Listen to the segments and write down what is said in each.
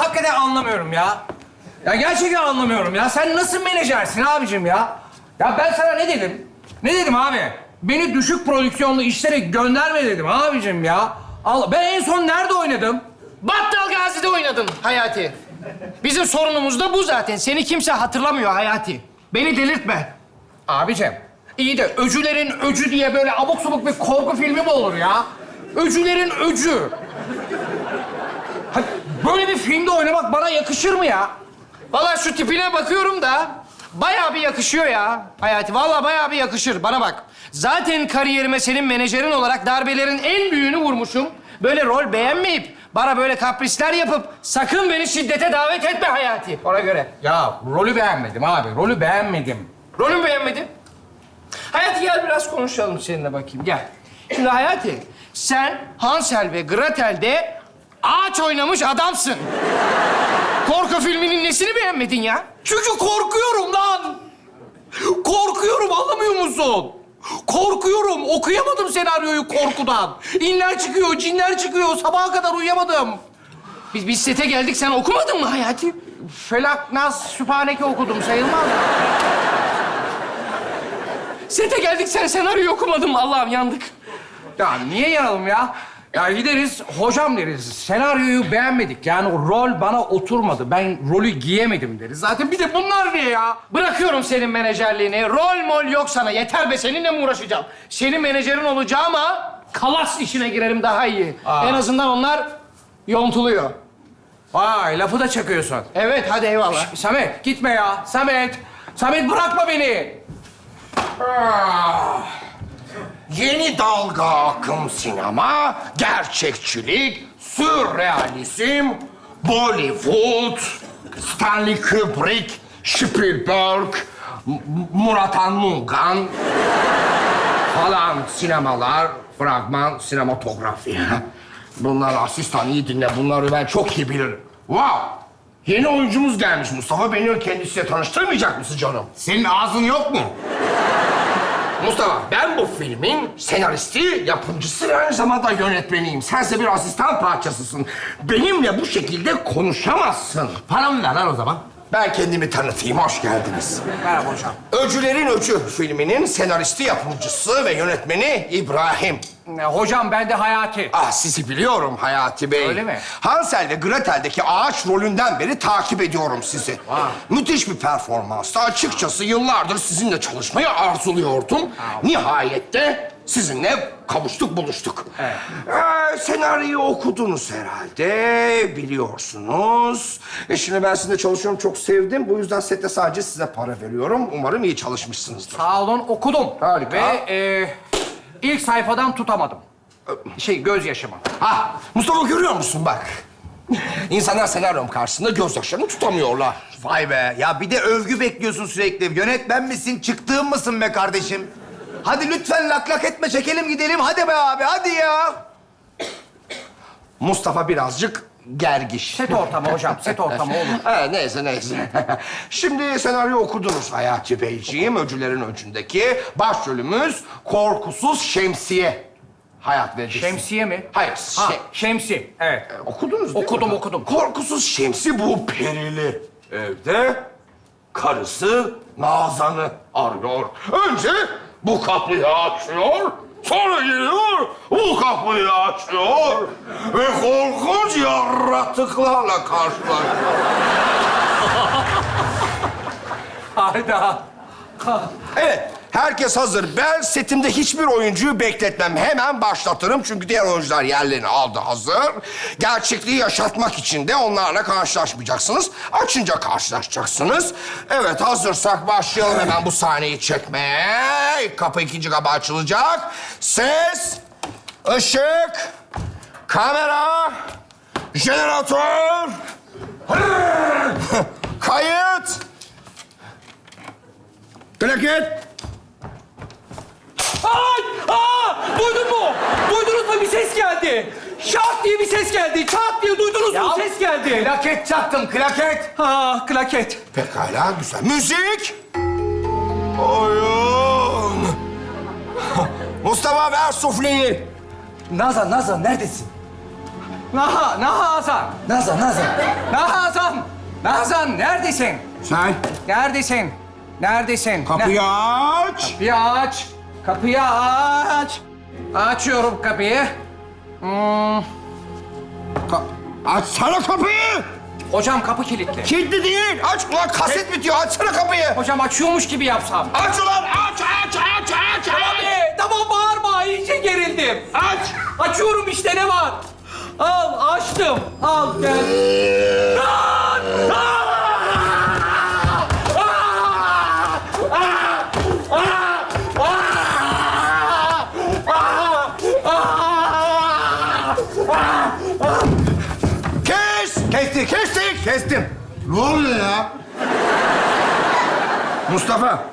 hakikaten anlamıyorum ya. Ya gerçekten anlamıyorum ya. Sen nasıl menajersin abicim ya? Ya ben sana ne dedim? Ne dedim abi? Beni düşük prodüksiyonlu işlere gönderme dedim abicim ya. Allah, ben en son nerede oynadım? Battal Gazi'de oynadın Hayati. Bizim sorunumuz da bu zaten. Seni kimse hatırlamıyor Hayati. Beni delirtme. Abicim, iyi de öcülerin öcü diye böyle abuk subuk bir korku filmi mi olur ya? Öcülerin öcü. Böyle bir filmde oynamak bana yakışır mı ya? Vallahi şu tipine bakıyorum da bayağı bir yakışıyor ya Hayati. Vallahi bayağı bir yakışır. Bana bak. Zaten kariyerime senin menajerin olarak darbelerin en büyüğünü vurmuşum. Böyle rol beğenmeyip bana böyle kaprisler yapıp sakın beni şiddete davet etme Hayati. Ona göre. Ya rolü beğenmedim abi, rolü beğenmedim. Rolümü beğenmedin. Hayati gel biraz konuşalım seninle bakayım. Gel. Şimdi Hayati, sen Hansel ve Gretel'de ağaç oynamış adamsın. Korku filminin nesini beğenmedin ya? Çünkü korkuyorum lan. Korkuyorum anlamıyor musun? Korkuyorum. Okuyamadım senaryoyu korkudan. İnler çıkıyor, cinler çıkıyor. Sabaha kadar uyuyamadım. Biz, biz sete geldik, sen okumadın mı Hayati? Felak, Nas, Sübhaneke okudum sayılmaz mı? Sete geldik, sen senaryoyu okumadın mı? Allah'ım yandık. Ya niye yanalım ya? Ya gideriz, hocam deriz. Senaryoyu beğenmedik. Yani o rol bana oturmadı. Ben rolü giyemedim deriz. Zaten bir de bunlar diye ya. Bırakıyorum senin menajerliğini. Rol mol yok sana. Yeter be seninle mi uğraşacağım? Senin menajerin olacağım ama kalas işine girerim daha iyi. Aa. En azından onlar yontuluyor. Vay, lafı da çakıyorsun. Evet, hadi eyvallah. Samet, gitme ya. Samet, Samet bırakma beni. Ah. Yeni dalga akım sinema, gerçekçilik, sürrealizm, Bollywood, Stanley Kubrick, Spielberg, Murat Anmungan falan sinemalar, fragman, sinematografi. Bunlar asistan iyi dinle, bunları ben çok iyi bilirim. Wow! Yeni oyuncumuz gelmiş Mustafa. Beni kendisiyle tanıştırmayacak mısın canım? Senin ağzın yok mu? Mustafa, ben bu filmin senaristi, yapımcısı ve aynı zamanda yönetmeniyim. Sense bir asistan parçasısın. Benimle bu şekilde konuşamazsın. Paramı ver lan o zaman. Ben kendimi tanıtayım, hoş geldiniz. Merhaba hocam. Öcülerin Öcü filminin senaristi, yapımcısı ve yönetmeni İbrahim. Hocam ben de Hayati. Ah sizi biliyorum Hayati Bey. Öyle mi? Hansel ve Gretel'deki ağaç rolünden beri takip ediyorum sizi. Müthiş bir performanstı. Açıkçası yıllardır sizinle çalışmayı arzuluyordum. Nihayet de sizinle kavuştuk, buluştuk. Evet. Ee, senaryoyu okudunuz herhalde, biliyorsunuz. E şimdi ben sizinle çalışıyorum, çok sevdim. Bu yüzden sette sadece size para veriyorum. Umarım iyi çalışmışsınızdır. Sağ olun okudum. Harika. Ve e, ilk sayfadan tutamadım. Şey gözyaşımı. Ha, Mustafa görüyor musun bak? İnsanlar senaryom karşısında gözyaşlarını tutamıyorlar. Vay be. Ya bir de övgü bekliyorsun sürekli. Yönetmen misin, çıktığın mısın be kardeşim? Hadi lütfen lak lak etme, çekelim gidelim. Hadi be abi, hadi ya. Mustafa birazcık gergiş. Set ortamı hocam, set ortamı olur. Ha, neyse neyse. Şimdi senaryo okudunuz Hayati Beyciğim. Öcülerin öcündeki başrolümüz Korkusuz Şemsiye. Hayat vereceksin. Şemsiye mi? Hayır, Ha, şey- şemsi. Evet. Okudunuz değil Okudum, mi? okudum. Korkusuz Şemsi bu perili. Evde karısı Nazan'ı arıyor. Önce bu kapıyı açıyor. Sonra geliyor, bu kapıyı açıyor. Ve korkunç yaratıklarla karşılaşıyor. Hayda. Evet, herkes hazır. Ben setimde hiçbir oyuncuyu bekletmem. Hemen başlatırım çünkü diğer oyuncular yerlerini aldı hazır. Gerçekliği yaşatmak için de onlarla karşılaşmayacaksınız. Açınca karşılaşacaksınız. Evet, hazırsak başlayalım hemen bu sahneyi çekmeye. Kapı ikinci kapı açılacak. Ses, ışık, kamera, jeneratör, kayıt, plaket. Ay! Aa! Duydun mu? Duydunuz mu? Bir ses geldi. Şart diye bir ses geldi. Çat diye duydunuz mu? Ses geldi. Klaket çaktım, klaket. Ha, klaket. Pekala, güzel. Müzik! Oyun! Mustafa ver sufleyi. Nazan, Nazan neredesin? Naha, Naha Hasan. Nazan, Nazan. Naha Nazan neredesin? Sen Neredesin? Neredesin? kapıyı aç. Kapıyı aç. Kapıyı aç. Açıyorum kapıyı. Hmm. Ka- Açsana kapıyı. Hocam kapı kilitli. Kilitli değil. Aç ulan kaset bitiyor. Açsana kapıyı. Hocam açıyormuş gibi yapsam. Aç ulan aç aç aç aç. Abi tamam bağırma iyice gerildim. Aç. Açıyorum işte ne var? Al açtım. Al gel. Lan! Aa! Ne oluyor ya? Mustafa.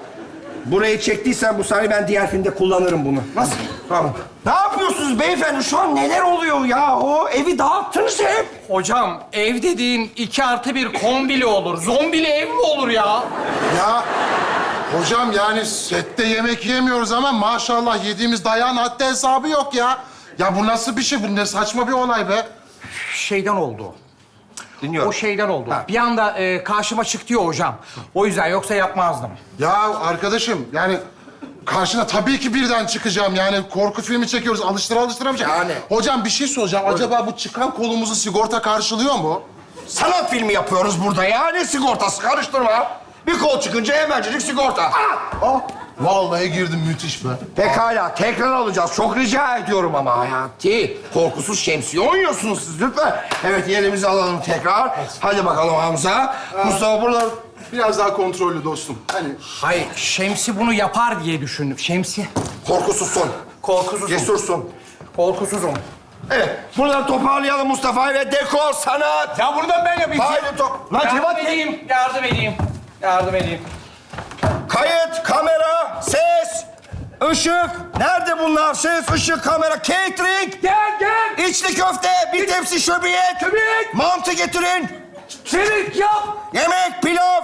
Burayı çektiysen bu sahneyi ben diğer filmde kullanırım bunu. Nasıl? Tamam. Ne yapıyorsunuz beyefendi? Şu an neler oluyor ya? O evi dağıttınız hep. Hocam ev dediğin iki artı bir kombili olur. Zombili ev mi olur ya? Ya hocam yani sette yemek yemiyoruz ama maşallah yediğimiz dayağın haddi hesabı yok ya. Ya bu nasıl bir şey? Bu ne saçma bir olay be. Şeyden oldu. Dinliyorum. O şeyden oldu. Bir anda e, karşıma çıktı ya hocam. O yüzden yoksa yapmazdım. Ya arkadaşım yani karşına tabii ki birden çıkacağım. Yani korku filmi çekiyoruz. Alıştıra alıştıramayacağım. Yani. Hocam bir şey soracağım. Acaba bu çıkan kolumuzu sigorta karşılıyor mu? Sanat filmi yapıyoruz burada ya. Ne sigortası? Karıştırma. Bir kol çıkınca hemencecik sigorta. Ah, vallahi girdim müthiş be. Pekala, tekrar alacağız. Çok rica ediyorum ama Hayati. Korkusuz şemsiye oynuyorsunuz siz lütfen. Evet, yerimizi alalım tekrar. Hadi bakalım Hamza. Mustafa burada... Biraz daha kontrollü dostum. Hani Hayır, Şemsi bunu yapar diye düşündüm. Şemsi. Korkusuzsun. Korkusuzum. Cesursun. Korkusuzum. Evet, buraları toparlayalım Mustafa ve dekor sanat. Ya buradan ben yapayım. Haydi top. Lan Yardım edeyim, yardım edeyim. Yardım edeyim. Kayıt, kamera, ses, ışık. Nerede bunlar? Ses, ışık, kamera, catering. Gel, gel. İçli köfte, bir tepsi şöbiyet. Şöbiyet. Mantı getirin. Çevik yap. Yemek, pilav,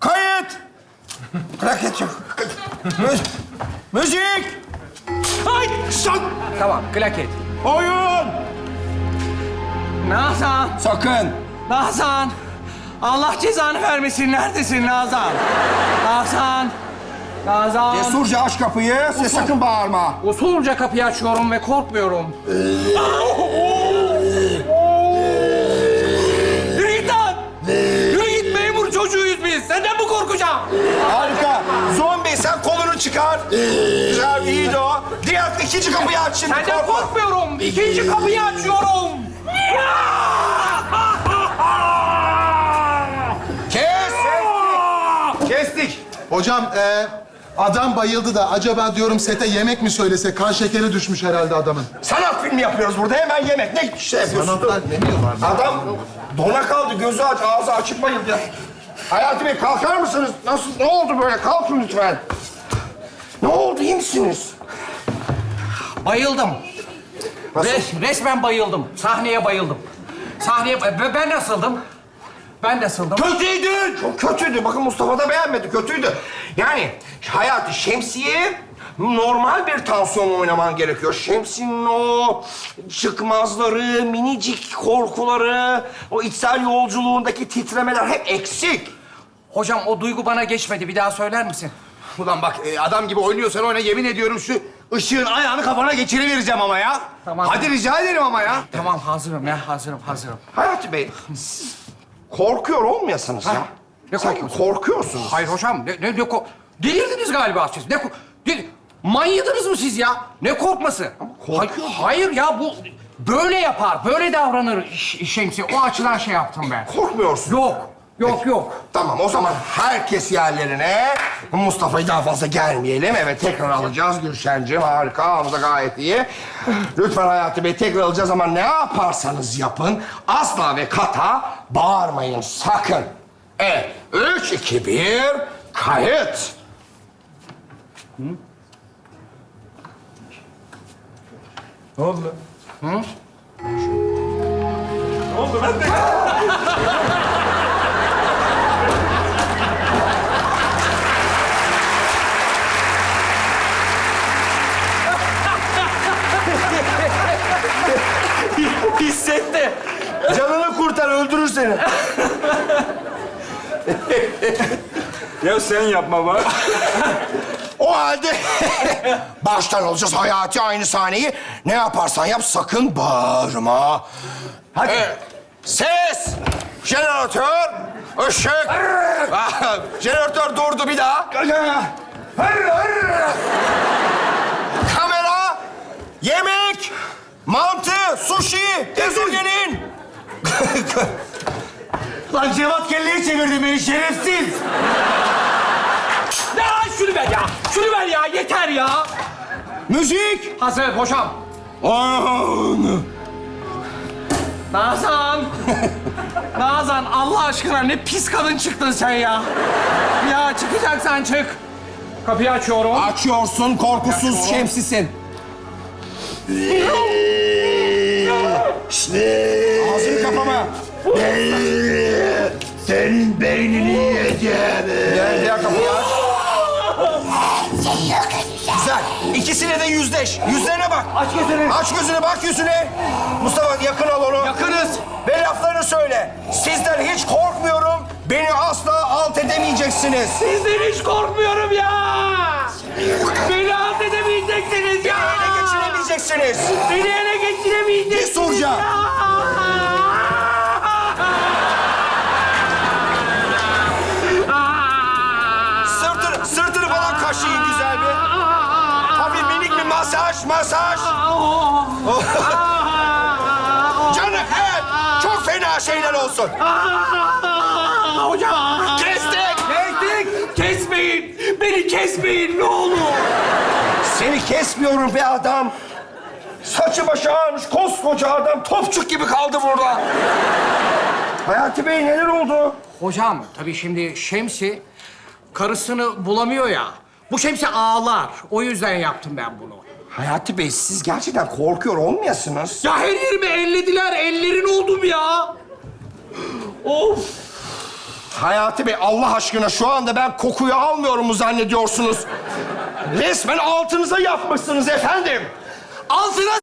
kayıt. Klaket yok. Mü- Müzik. Ay, şak. Tamam, klaket. Oyun. Nazan, Sakın. Nazan. Allah cezanı vermesin. Neredesin? Nazan. Nazan. Cesurca aç kapıyı. Size sakın bağırma. Usulca kapıyı açıyorum ve korkmuyorum. Yürü git lan! Yürü git memur çocuğuyuz biz. Senden mi korkacağım? Harika. Zombi sen kolunu çıkar. Güzel, iyiydi o. Diğer ikinci kapıyı aç şimdi. Senden korkma. korkmuyorum. İkinci kapıyı açıyorum. Kes. Kestik. Hocam e, adam bayıldı da acaba diyorum sete yemek mi söylese? Kan şekeri düşmüş herhalde adamın. Sanat filmi yapıyoruz burada. Hemen yemek. Ne şey yapıyorsun? Sanatlar demiyorlar. Adam dona kaldı. Gözü aç, ağzı açık bayıldı. ya. Hayati Bey kalkar mısınız? Nasıl? Ne oldu böyle? Kalkın lütfen. Ne oldu? İyi misiniz? Bayıldım. Nasıl? Res- resmen bayıldım. Sahneye bayıldım. Sahneye... Ve Ben nasıldım? Ben nasıldım? Kötüydü. Çok kötüydü. Bakın Mustafa da beğenmedi. Kötüydü. Yani Hayati Şemsiye normal bir tansiyon oynaman gerekiyor. Şemsi'nin o çıkmazları, minicik korkuları, o içsel yolculuğundaki titremeler hep eksik. Hocam o duygu bana geçmedi. Bir daha söyler misin? Ulan bak e, adam gibi oynuyorsan oyna yemin ediyorum şu ışığın ayağını kafana geçirivereceğim ama ya. Tamam. Hadi rica ederim ama ya. Tamam hazırım ya. Hazırım, hazırım. Hayati Bey, siz korkuyor olmayasınız ya. Ne Sanki korkuyorsun? korkuyorsunuz. Hayır hocam. Ne, ne, ne ko- Delirdiniz galiba siz. Ne ko- Del- Manyadınız mı siz ya? Ne korkması? korkuyor. Hayır, hayır ya bu böyle yapar. Böyle davranır Ş- Şemsi. O açıdan şey yaptım ben. Korkmuyorsun. Yok. Yok yok. Tamam o zaman herkes yerlerine. Mustafa'yı daha fazla gelmeyelim. Evet tekrar alacağız Gülşen'cim. Harika, Hamza gayet iyi. Lütfen Hayati Bey tekrar alacağız ama ne yaparsanız yapın asla ve kata bağırmayın sakın. Evet, üç, iki, bir, kayıt. Hissetti. Canını kurtar, öldürür seni. Ya sen yapma bak. O halde baştan alacağız Hayati aynı sahneyi. Ne yaparsan yap sakın bağırma. Hadi. Ses, jeneratör, ışık. Ah, jeneratör durdu bir daha. Kamera, yemek, mantı, sushi, ezogelin. Lan Cevat kelleyi çevirdi beni şerefsiz. Ya şunu ver ya. Şunu ver ya. Yeter ya. Müzik. Hazır hocam. Nazan. Nazan Allah aşkına ne pis kadın çıktın sen ya. Ya çıkacaksan çık. Kapıyı açıyorum. Açıyorsun korkusuz şemsisin. Ağzını kapama. Senin beynini yiyeceğim. Gel diğer kapıyı aç. Güzel. İkisine de yüzleş. Yüzlerine bak. Aç gözünü. Aç gözünü bak yüzüne. Mustafa yakın al onu. Yakınız. Ve laflarını söyle. Sizden hiç korkmuyorum. Beni asla alt edemeyeceksiniz. Sizden hiç korkmuyorum ya. Beni alt edemeyeceksiniz ya. Geçiremeyeceksiniz. Beni ele geçiremeyeceksiniz Ne soracağım? Sırtını, sırtını falan kaşıyın güzel bir. Hafif minik bir masaj, masaj. Canım evet. Çok fena şeyler olsun. Hocam. Kestik. Kestik. Kesmeyin. Beni kesmeyin ne olur. Seni kesmiyorum be adam. Saçı başı ağarmış koskoca adam topçuk gibi kaldı burada. Hayati Bey neler oldu? Hocam tabii şimdi Şemsi karısını bulamıyor ya. Bu Şemsi ağlar. O yüzden yaptım ben bunu. Hayati Bey siz gerçekten korkuyor olmayasınız. Ya her yerimi ellediler. Ellerin oldum ya. Of. Hayati Bey Allah aşkına şu anda ben kokuyu almıyorum mu zannediyorsunuz? Resmen altınıza yapmışsınız efendim. Altına.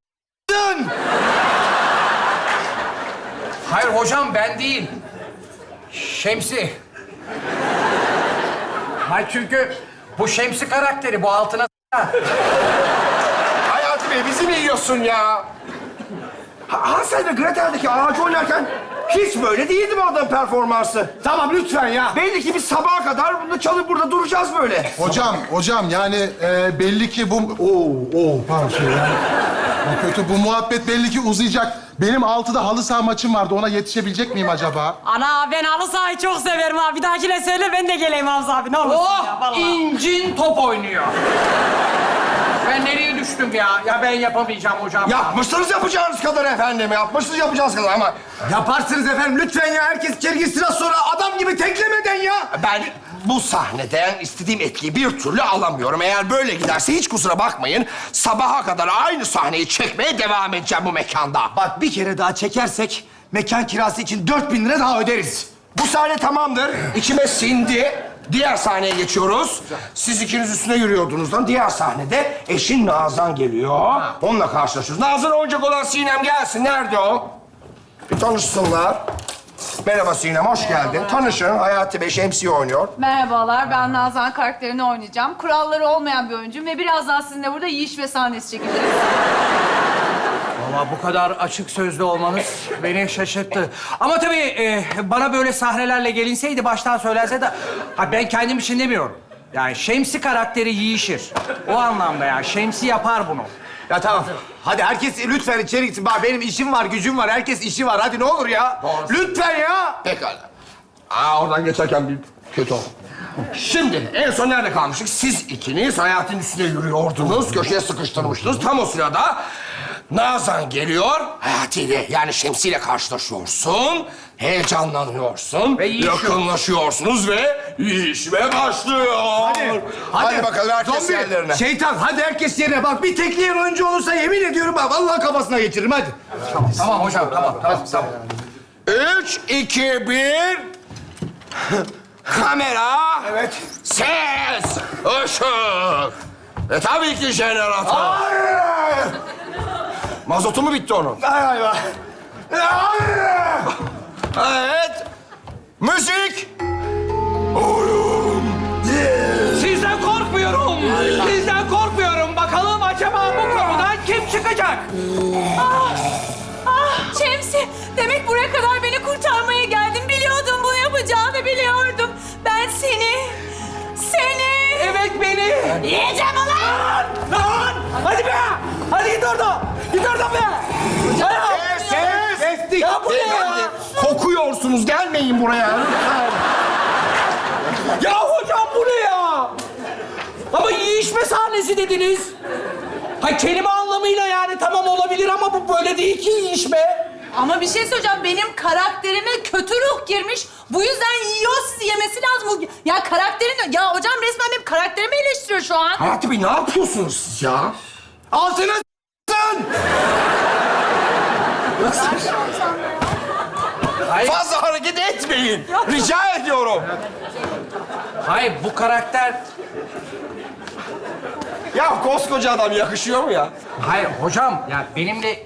Hayır hocam ben değil. Şemsi. Hayır çünkü bu Şemsi karakteri bu altına Hayati Bey bizi mi yiyorsun ya? Ha- Hansel ve Gretel'deki ağacı oynarken hiç böyle değildi bu adam performansı. Tamam lütfen ya. Belli ki biz sabaha kadar burada çalıp burada duracağız böyle. Hocam, hocam yani e, belli ki bu... Oo, oo pardon şey yani. O kötü. Bu muhabbet belli ki uzayacak. Benim altıda halı saha maçım vardı. Ona yetişebilecek miyim acaba? Ana ben halı sahayı çok severim ha. Bir dahakine söyle ben de geleyim Hamza abi. Ne olursun ya Oh! vallahi. incin top oynuyor. Ben nereye düştüm ya? Ya ben yapamayacağım hocam. Yapmışsınız yapacağınız kadar efendim. Yapmışsınız yapacağınız kadar ama... Yaparsınız efendim lütfen ya. Herkes az sonra adam gibi teklemeden ya. Ben bu sahneden istediğim etkiyi bir türlü alamıyorum. Eğer böyle giderse hiç kusura bakmayın. Sabaha kadar aynı sahneyi çekmeye devam edeceğim bu mekanda. Bak bir kere daha çekersek mekan kirası için 4000 lira daha öderiz. Bu sahne tamamdır. İçime sindi. Diğer sahneye geçiyoruz. Siz ikiniz üstüne yürüyordunuzdan diğer sahnede eşin Nazan geliyor. Onunla karşılaşıyoruz. Nazan oyuncak olan Sinem gelsin. Nerede o? Bir tanışsınlar. Merhaba Sinem, hoş geldin. Tanışın. Hayati Bey şemsiye oynuyor. Merhabalar, ben Nazan karakterini oynayacağım. Kuralları olmayan bir oyuncuyum ve biraz daha sizinle burada yiyiş ve sahnesi çekeceğiz. Valla bu kadar açık sözlü olmanız beni şaşırttı. Ama tabii e, bana böyle sahnelerle gelinseydi baştan söylense de... Ha, ben kendim için demiyorum. Yani Şemsi karakteri yiyişir. O anlamda yani. Şemsi yapar bunu. Ya tamam. Hadi herkes lütfen içeri gitsin. Bak benim işim var, gücüm var. Herkes işi var. Hadi ne olur ya. Lütfen ya. Pekala. Aa, oradan geçerken bir kötü oldu. Şimdi en son nerede kalmıştık? Siz ikiniz hayatın üstüne yürüyordunuz. Köşeye sıkıştırmıştınız. Tam o sırada Nazan geliyor. Hayati ile yani Şemsi ile karşılaşıyorsun. Heyecanlanıyorsun. Ve. Yakınlaşıyorsunuz ve yiyişme başlıyor. Hadi. Hadi, bakalım herkes Zombi, yerlerine. Şeytan hadi herkes yerine. Bak bir tekleyen oyuncu olursa yemin ediyorum bak vallahi kafasına geçiririm hadi. Tamam hocam, tamam, tamam, tamam. Üç, iki, bir. Kamera. Evet. Ses, ışık. Ve tabii ki jeneratör. Mazotu mu bitti onun? Ay ay ay. Evet. Müzik. Sizden korkmuyorum. Sizden korkmuyorum. Bakalım acaba bu konudan kim çıkacak? Ah Şemsi, demek buraya kadar beni kurtarmaya geldin. Biliyordum bunu yapacağını biliyordum. Ben seni, seni... Evet beni. Yiyeceğim ulan! Lan! Hadi be! Hadi git oradan! Git oradan be! Ya, Kestik. Ya bu ne ya? Kokuyorsunuz. Gelmeyin buraya. lütfen. ya hocam bu ne ya? Ama yiyişme sahnesi dediniz. Ha kelime anlamıyla yani tamam olabilir ama bu böyle değil ki yiyişme. Ama bir şey söyleyeceğim. Benim karakterime kötü ruh girmiş. Bu yüzden yiyoruz yemesi lazım. Ya karakterin... Ya hocam resmen benim karakterimi eleştiriyor şu an. Hayati Bey ne yapıyorsunuz siz ya? Altına s**sın! Hayır, Fazla hareket etmeyin. Rica ediyorum. hayır bu karakter... Ya koskoca adam yakışıyor mu ya? Hayır hocam ya benimle...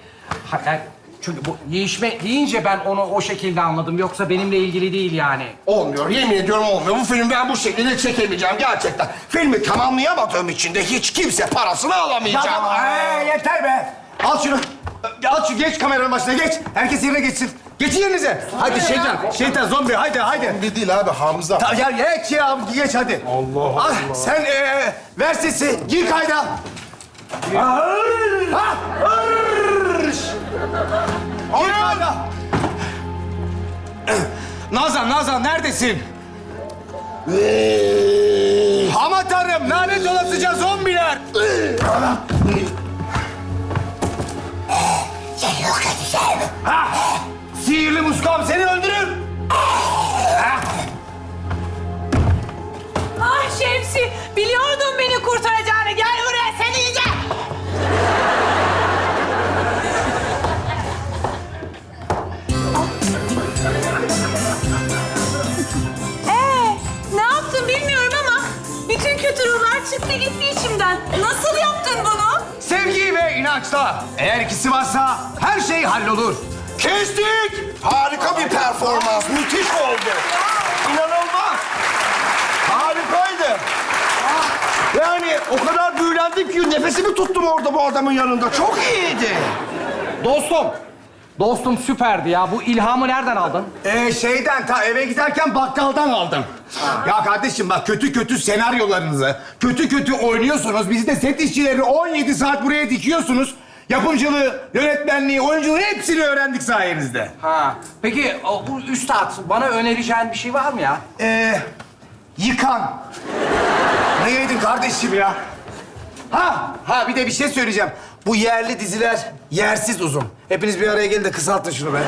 Ha, yani çünkü bu yiyişme deyince ben onu o şekilde anladım. Yoksa benimle ilgili değil yani. Olmuyor, yemin ediyorum olmuyor. Bu filmi ben bu şekilde çekemeyeceğim gerçekten. Filmi tamamlayamadığım için de hiç kimse parasını alamayacağım. Ee, yeter be. Al şunu. Al şu geç kameranın başına geç. Herkes yerine geçsin. Geçin yerinize. Hadi şeytan, şeytan zombi haydi haydi. Bir değil abi Hamza. Ta- Ya geç ya geç hadi. Allah Al, sen ee, ver sesi gir kayda. Ağır. Ha, ağır. Gir kayda. Nazan, Nazan neredesin? Aman tanrım lanet olasıca zombiler. Nasıl yaptın bunu? Sevgi ve inançla. Eğer ikisi varsa her şey hallolur. Kestik! Harika bir performans, müthiş oldu. İnanılmaz. Harikaydı. Yani o kadar büyülendim ki nefesimi tuttum orada bu adamın yanında. Çok iyiydi. Dostum, dostum süperdi ya. Bu ilhamı nereden aldın? Ee, şeyden ta eve giderken bakkaldan aldım. Ya kardeşim bak kötü kötü senaryolarınızı, kötü kötü oynuyorsunuz. Bizi de set işçileri 17 saat buraya dikiyorsunuz. Yapımcılığı, yönetmenliği, oyunculuğu hepsini öğrendik sayenizde. Ha. Peki o, bu üstad bana önereceğin bir şey var mı ya? Ee, yıkan. Ne yedin kardeşim ya? Ha, ha bir de bir şey söyleyeceğim. Bu yerli diziler yersiz uzun. Hepiniz bir araya gelin de kısaltın şunu be.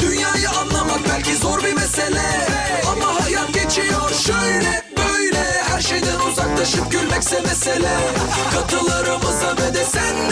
Dünyayı bir mesele şeyden uzaklaşıp gülmekse mesele